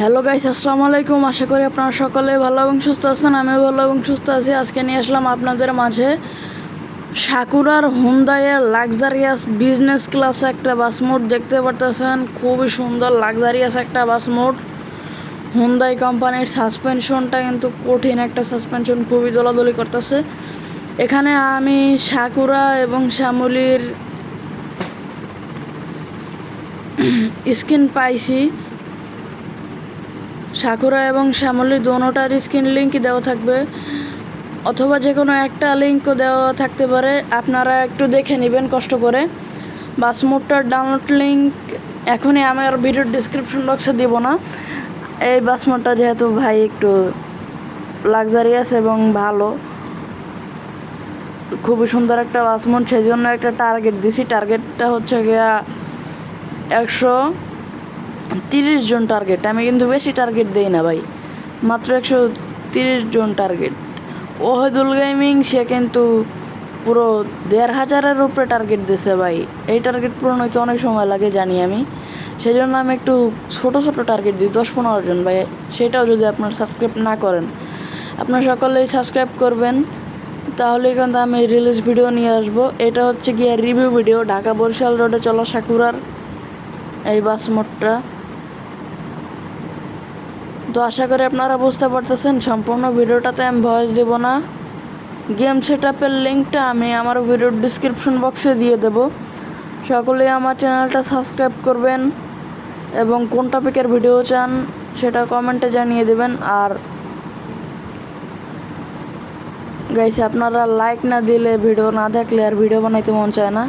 Hello guys আসসালামু আলাইকুম। আশা করি আপনারা সকলে ভালো এবং সুস্থ আছেন, আমিও ভালো এবং সুস্থ আছি। আজকে নিয়ে আসলাম আপনাদের মাঝে সাকুরার হুন্দাইয়ের লাক্সারিয়াস বিজনেস ক্লাস একটা বাস মোড। দেখতে পারতেছেন, খুবই সুন্দর লাক্সারিয়াস একটা বাস মোড। হুন্দাই কোম্পানির সাসপেনশনটা কিন্তু কঠিন একটা সাসপেনশন খুবই দোলাদলি করতেছে। এখানে আমি সাকুরা এবং শ্যামলির স্কিন পাইছি। সাকুরা এবং শ্যামলী দোনোটার স্ক্রিন লিঙ্ক দেওয়া থাকবে। অথবা যে কোনো একটা লিঙ্কও দেওয়া থাকতে পারে। আপনারা একটু দেখে নেবেন কষ্ট করে। বাস বাসমোডটার ডাউনলোড লিঙ্ক এখনই আমার ভিডিওর ডিসক্রিপশন বক্সে দিব না। এই বাসমোডটা যেহেতু ভাই একটু লাক্সারিয়াস এবং ভালো, খুবই সুন্দর একটা বাসমোড সেই জন্য একটা টার্গেট দিছি। টার্গেটটা হচ্ছে গিয়া একশো তিরিশ জন টার্গেট আমি কিন্তু বেশি টার্গেট দেই না ভাই। মাত্র একশো তিরিশ জন টার্গেট ওহেদুল গেমিং সে কিন্তু পুরো দেড় হাজারের উপরে টার্গেট দিছে ভাই। এই টার্গেট পূরণ হইতে অনেক সময় লাগে, জানি আমি। সেই জন্য আমি একটু ছোটো ছোটো টার্গেট দিই, দশ পনেরো জন। ভাই, সেটাও যদি আপনার সাবস্ক্রাইব না করেন। আপনার সকলেই সাবস্ক্রাইব করবেন। তাহলে কিন্তু আমি রিলিজ ভিডিও নিয়ে আসব। এটা হচ্ছে গিয়ে রিভিউ ভিডিও ঢাকা বরিশাল রোডে চলা সাকুরার এই বাস মোডটা। তো আশা করি আপনারা বুঝতে পারতেছেন, সম্পূর্ণ ভিডিওটাতে আমি ভয়েস দেব না। গেম সেট আপের লিঙ্কটা আমি আমার ভিডিওর ডিসক্রিপশন বক্সে দিয়ে দেব। সকলেই আমার চ্যানেলটা সাবস্ক্রাইব করবেন এবং কোন টপিকের ভিডিও চান সেটা কমেন্টে জানিয়ে দেবেন। আর গাইছে আপনারা লাইক না দিলে ভিডিও না দেখলে আর ভিডিও বানাইতে মন চায় না।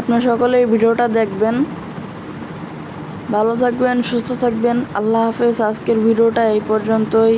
আপনারা সকলে এই ভিডিওটা দেখবেন। ভালো থাকবেন সুস্থ থাকবেন। আল্লাহ হাফেজ। আজকের ভিডিওটা এই পর্যন্তই।